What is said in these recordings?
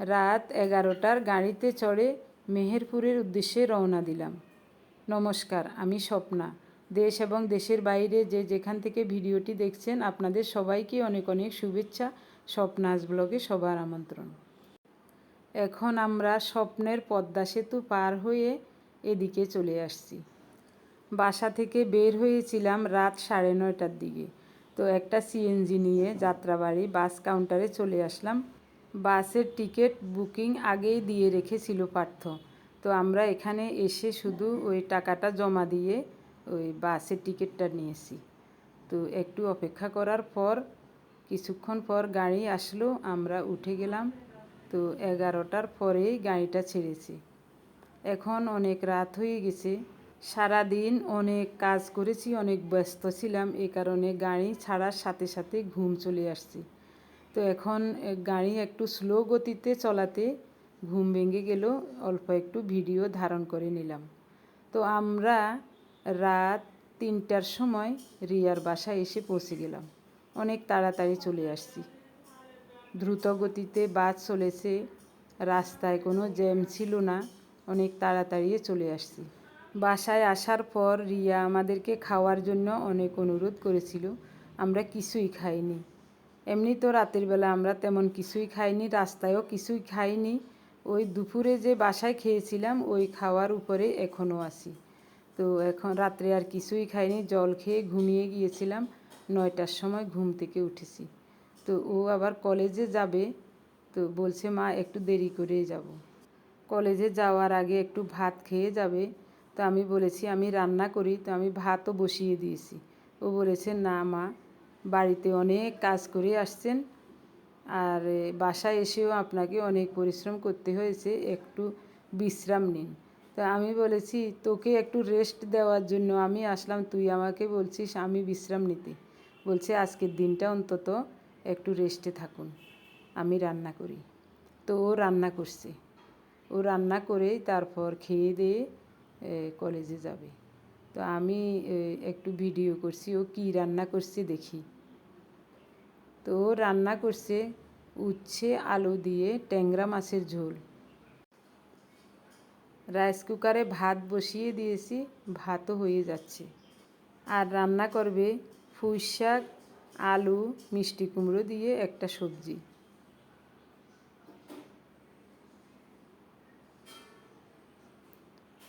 রাত এগারোটার গাড়িতে চড়ে মেহেরপুরের উদ্দেশ্যে রওনা দিলাম। নমস্কার, আমি স্বপ্না। দেশ এবং দেশের বাইরে যে যেখান থেকে ভিডিওটি দেখছেন, আপনাদের সবাইকে অনেক অনেক শুভেচ্ছা। স্বপ্নাস ব্লগে সবার আমন্ত্রণ। এখন আমরা স্বপ্নের পদ্মা সেতু পার হয়ে এদিকে চলে আসছি। বাসা থেকে বের হয়েছিলাম রাত সাড়ে নয়টার দিকে। তো একটা সিএনজি নিয়ে যাত্রাবাড়ি বাস কাউন্টারে চলে আসলাম। বাসের টিকিট বুকিং আগেই দিয়ে রেখেছিল পার্থ। তো আমরা এখানে এসে শুধু ওই টাকাটা জমা দিয়ে ওই বাসের টিকিটটা নিয়েছি। তো একটু অপেক্ষা করার পর, কিছুক্ষণ পর গাড়ি আসলো, আমরা উঠে গেলাম। তো এগারোটার পরেই গাড়িটা ছেড়েছি। এখন অনেক রাত হয়ে গেছে। সারাদিন অনেক কাজ করেছি, অনেক ব্যস্ত ছিলাম। এই কারণে গাড়ি ছাড়ার সাথে সাথে ঘুম চলে আসছে। তো এখন গাড়ি একটু স্লো গতিতে চলাতে ঘুম ভেঙে গেল, অল্প একটু ভিডিও ধারণ করে নিলাম। তো আমরা রাত তিনটার সময় রিয়ার বাসায় এসে পৌঁছে গেলাম। অনেক তাড়াতাড়ি চলে আসছি। দ্রুত গতিতে বাস চলেছে, রাস্তায় কোনো জ্যাম ছিল না, অনেক তাড়াতাড়ি চলে আসছি। বাসায় আসার পর রিয়া আমাদেরকে খাওয়ার জন্য অনেক অনুরোধ করেছিল, আমরা কিছুই খাইনি। এমনি তো রাতের বেলা আমরা তেমন কিছুই খাইনি, রাস্তায়ও কিছুই খাইনি। ওই দুপুরে যে বাসায় খেয়েছিলাম, ওই খাওয়ার উপরে এখনও আছি। তো এখন রাত্রে আর কিছুই খাইনি, জল খেয়ে ঘুমিয়ে গিয়েছিলাম। নয়টার সময় ঘুম থেকে উঠেছি। তো ও আবার কলেজে যাবে, তো বলছে, মা, একটু দেরি করেই যাব। কলেজে যাওয়ার আগে একটু ভাত খেয়ে যাবে। তো আমি বলেছি, আমি রান্না করি। তো আমি ভাতও বসিয়ে দিয়েছি। ও বলেছে, না, মা। বাড়িতে অনেক কাজ করে আসছেন। আর বাসায় এসেও আপনাকে অনেক পরিশ্রম করতে হয়েছে, একটু বিশ্রাম নিন। তো আমি বলেছি, তোকে একটু রেস্ট দেওয়ার জন্য আমি আসলাম, তুই আমাকে বলছিস আমি বিশ্রাম নিতে। বলছে, আজকের দিনটা অন্তত একটু রেস্টে থাকুন, আমি রান্না করি। তো ও রান্না করছে। ও রান্না করেই তারপর খেয়ে দিয়ে কলেজে যাবে। তো আমি একটু ভিডিও করছি, ও কী রান্না করছে দেখি। তো রান্না করছে উচ্ছে, আলু দিয়ে ট্যাংরা মাছের ঝোল। রাইস কুকারে ভাত বসিয়ে দিয়েছি, ভাতও হয়ে যাচ্ছে। আর রান্না করবে পুঁই শাক, আলু, মিষ্টি কুমড়ো দিয়ে একটা সবজি।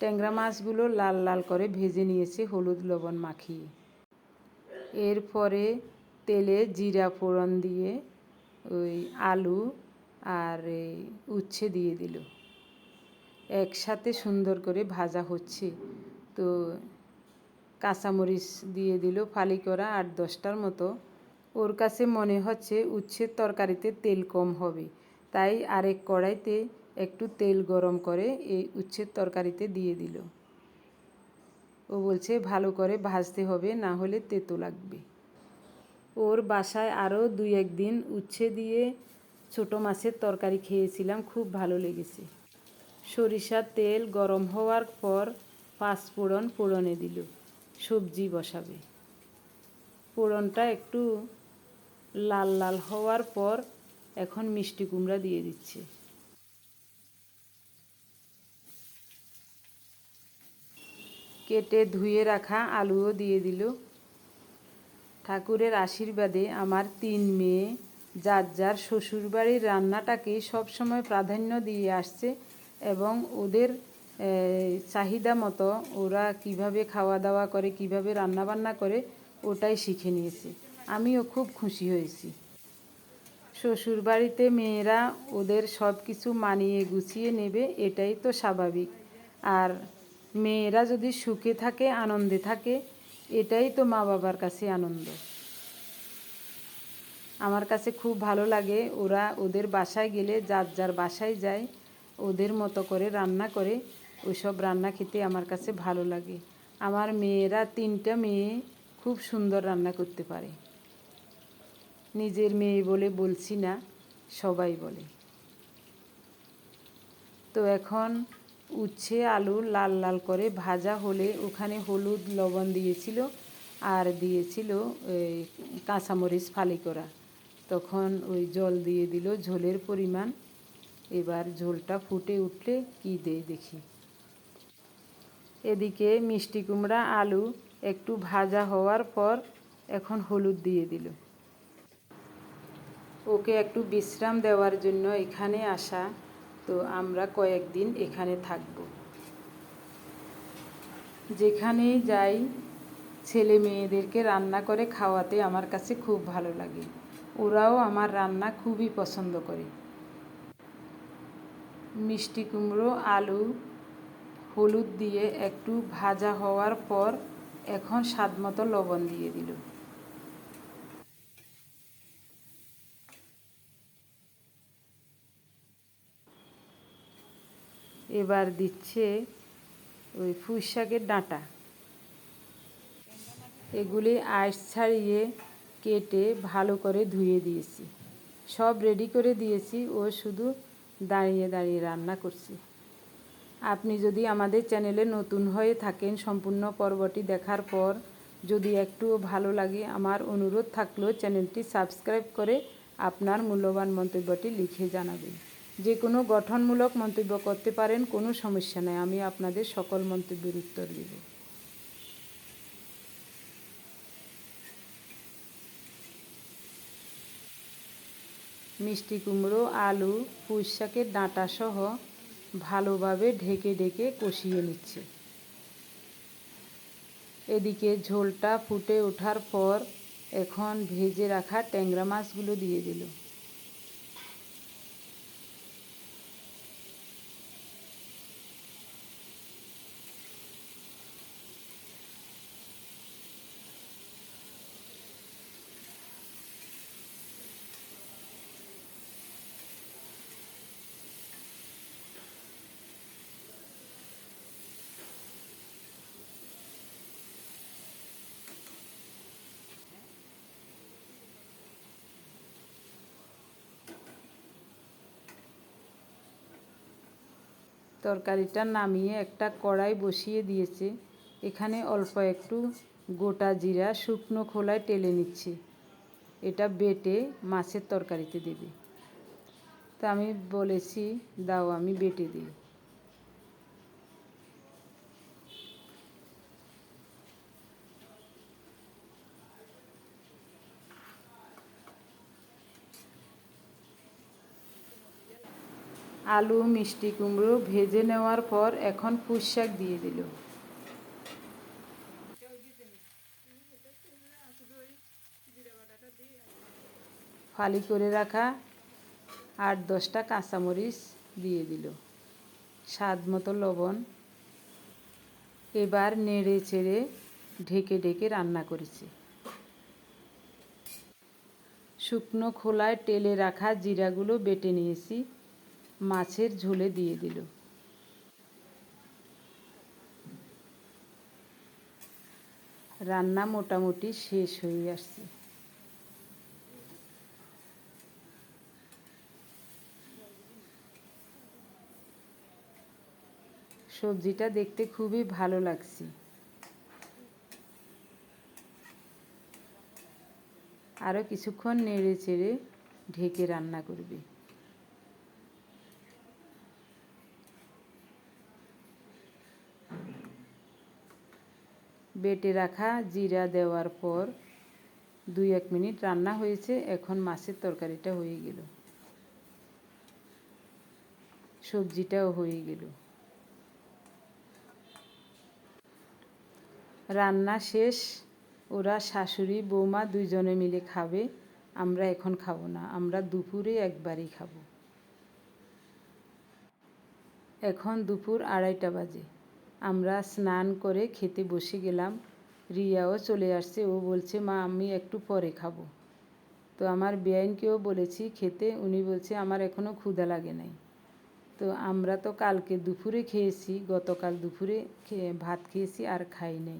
ট্যাংরা মাছগুলো লাল লাল করে ভেজে নিয়েছে, হলুদ লবণ মাখিয়ে। এরপরে তেলে জিরা ফোড়ন দিয়ে ওই আলু আর এই উচ্ছে দিয়ে দিল। একসাথে সুন্দর করে ভাজা হচ্ছে। তো কাঁচামরিচ দিয়ে দিল ফালি করা আট দশটার মতো। ওর কাছে মনে হচ্ছে উচ্ছের তরকারিতে তেল কম হবে। তাই আরেক কড়াইতে একটু তেল গরম করে এই উচ্ছের তরকারিতে দিয়ে দিল। ও বলছে, ভালো করে ভাজতে হবে, না হলে তেতো লাগবে। ওর বাসায় আরও দুই একদিন উচ্ছে দিয়ে ছোটো মাছের তরকারি খেয়েছিলাম, খুব ভালো লেগেছে। সরিষার তেল গরম হওয়ার পর পাঁচফোড়ন পোড়নে দিল, সবজি বসাবে। পোড়নটা একটু লাল লাল হওয়ার পর এখন মিষ্টি কুমড়া দিয়ে দিচ্ছে। কেটে ধুয়ে রাখা আলুও দিয়ে দিল। ঠাকুরের আশীর্বাদে আমার তিন মেয়ে, যার যার শ্বশুরবাড়ির রান্নাটাকে সবসময় প্রাধান্য দিয়ে আসছে এবং ওদের চাহিদা মতো ওরা কীভাবে খাওয়া দাওয়া করে, কীভাবে রান্নাবান্না করে, ওটাই শিখে নিয়েছে। আমিও খুব খুশি হয়েছি। শ্বশুরবাড়িতে মেয়েরা ওদের সব কিছু মানিয়ে গুছিয়ে নেবে, এটাই তো স্বাভাবিক। আর মেয়েরা যদি সুখে থাকে, আনন্দে থাকে এটাই তো মা বাবার কাছে আনন্দ। আমার কাছে খুব ভালো লাগে ওরা ওদের বাসায় গেলে যার যার বাসায় যায়, ওদের মতো করে রান্না করে, ওইসব রান্না খেতে আমার কাছে ভালো লাগে। আমার মেয়েরা তিনটা মেয়ে খুব সুন্দর রান্না করতে পারে। নিজের মেয়ে বলে বলছি না, সবাই বলে। তো এখন উচ্ছে, আলু লাল লাল করে ভাজা হলে ওখানে হলুদ লবণ দিয়েছিল আর দিয়েছিল এই কাঁচামরিচ ফালি করা। তখন ওই জল দিয়ে দিল ঝোলের পরিমাণ। এবার ঝোলটা ফুটে উঠলে কি দেয় দেখি। এদিকে মিষ্টি কুমড়া, আলু একটু ভাজা হওয়ার পর এখন হলুদ দিয়ে দিল। ওকে একটু বিশ্রাম দেওয়ার জন্য এখানে আসা তো আমরা কয়েকদিন এখানে থাকব। যেখানেই যাই, ছেলে মেয়েদেরকে রান্না করে খাওয়াতে আমার কাছে খুব ভালো লাগে। ওরাও আমার রান্না খুবই পছন্দ করে। মিষ্টি কুমড়ো, আলু, হলুদ দিয়ে একটু ভাজা হওয়ার পর এখন স্বাদ মতো লবণ দিয়ে দিল। এবার দিচ্ছে ওই পুঁই শাকের ডাঁটা। এগুলি আইস ছাড়িয়ে কেটে ভালো করে ধুয়ে দিয়েছি। সব রেডি করে দিয়েছি ও শুধু দাঁড়িয়ে দাঁড়িয়ে রান্না করছি। আপনি যদি আমাদের চ্যানেলে নতুন হয়ে থাকেন সম্পূর্ণ পর্বটি দেখার পর যদি একটুও ভালো লাগে আমার অনুরোধ থাকলেও চ্যানেলটি সাবস্ক্রাইব করে আপনার মূল্যবান মন্তব্যটি লিখে জানাবেন। যে কোনো গঠনমূলক মন্তব্য করতে পারেন, কোনো সমস্যা নেই। আমি আপনাদের সকল মন্তব্যের উত্তর দেব। মিষ্টি কুমড়ো, আলু, পুঁই শাকের ডাঁটা সহ ভালোভাবে ঢেকে ঢেকে কষিয়ে নিচ্ছে। এদিকে ঝোলটা ফুটে ওঠার পর এখন ভেজে রাখা ট্যাংরা মাছগুলো দিয়ে দিল। তরকারিটা নামিয়ে একটা কড়াই বসিয়ে দিয়েছে। এখানে অল্প একটু গোটা জিরা শুকনো খোলায় টেলে নিচ্ছি। এটা বেটে মাছের তরকারিতে দেবে। তা আমি বলেছি, দাও, আমি বেটে দিই। আলু, মিষ্টি কুমড়ো ভেজে নেওয়ার পর এখন পুঁই শাক দিয়ে দিল। ফালি করে রাখা আট দশটা কাঁচামরিচ দিয়ে দিল। স্বাদ মতো লবণ। এবার নেড়ে চেড়ে ঢেকে ঢেকে রান্না করেছি। শুকনো খোলায় টেলে রাখা জিরাগুলো বেটে নিয়েছি। মাছের ঝোলে দিয়ে দিল। রান্না মোটামুটি শেষ হয়ে আসছে। সবজিটা দেখতে খুবই ভালো লাগছে। আরও কিছুক্ষণ নেড়ে চেড়ে ঢেকে রান্না করবে। বেটে রাখা জিরা দেওয়ার পর দুই এক মিনিট রান্না হয়েছে। এখন মাছের তরকারিটা হয়ে গেল। সবজিটাও হয়ে গেল। রান্না শেষ। ওরা শাশুড়ি, বৌমা দুইজনে মিলে খাবে। আমরা এখন খাব না। আমরা দুপুরে একবারই খাব। এখন দুপুর আড়াইটা বাজে। আমরা স্নান করে খেতে বসে গেলাম। রিয়াও চলে আসছে, ও বলছে, মা, আমি একটু পরে খাব। তো আমার বেআইনকেও বলেছি খেতে, উনি বলছে, আমার এখনও ক্ষুধা লাগে নাই। তো আমরা তো কালকে দুপুরে খেয়েছি, গতকাল দুপুরে ভাত খেয়েছি আর খাই নাই।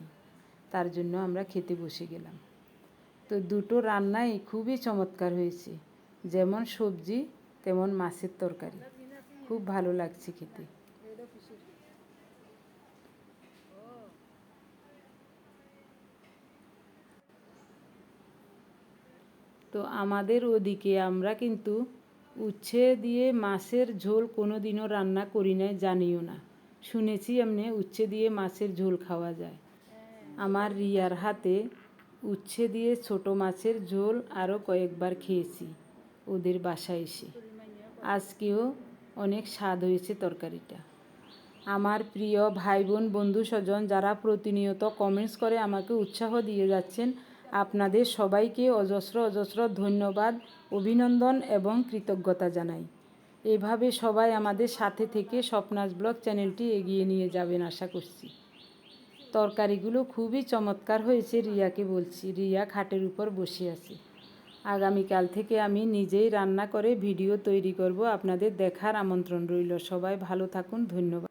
তার জন্য আমরা খেতে বসে গেলাম। তো দুটো রান্নাই খুবই চমৎকার হয়েছে। যেমন সবজি, তেমন মাছের তরকারি। খুব ভালো লাগছে খেতে। তো আমাদের ওদিকে আমরা কিন্তু উচ্ছে দিয়ে মাছের ঝোল কোনো দিনও রান্না করি নাই, জানিও না। শুনেছি এমনি উচ্ছে দিয়ে মাছের ঝোল খাওয়া যায়। আমার রিয়ার হাতে উচ্ছে দিয়ে ছোট মাছের ঝোল আরও কয়েকবার খেয়েছি, ওদের বাসায় এসে। আজকেও অনেক স্বাদ হয়েছে তরকারিটা। আমার প্রিয় ভাই বোন, বন্ধু স্বজন যারা প্রতিনিয়ত কমেন্টস করে আমাকে উৎসাহ দিয়ে যাচ্ছেন আপনাদের সবাইকে অজস্র অজস্র ধন্যবাদ, অভিনন্দন এবং কৃতজ্ঞতা জানাই। এভাবে সবাই আমাদের সাথে থেকে স্বপ্নাস ব্লগ চ্যানেলটি এগিয়ে নিয়ে যাবেন আশা করছি। তরকারিগুলো খুবই চমৎকার হয়েছে, রিয়াকে বলছি। রিয়া খাটের উপর বসে আছে। আগামীকাল থেকে আমি নিজেই রান্না করে ভিডিও তৈরি করব। আপনাদের দেখার আমন্ত্রণ রইল। সবাই ভালো থাকুন, ধন্যবাদ।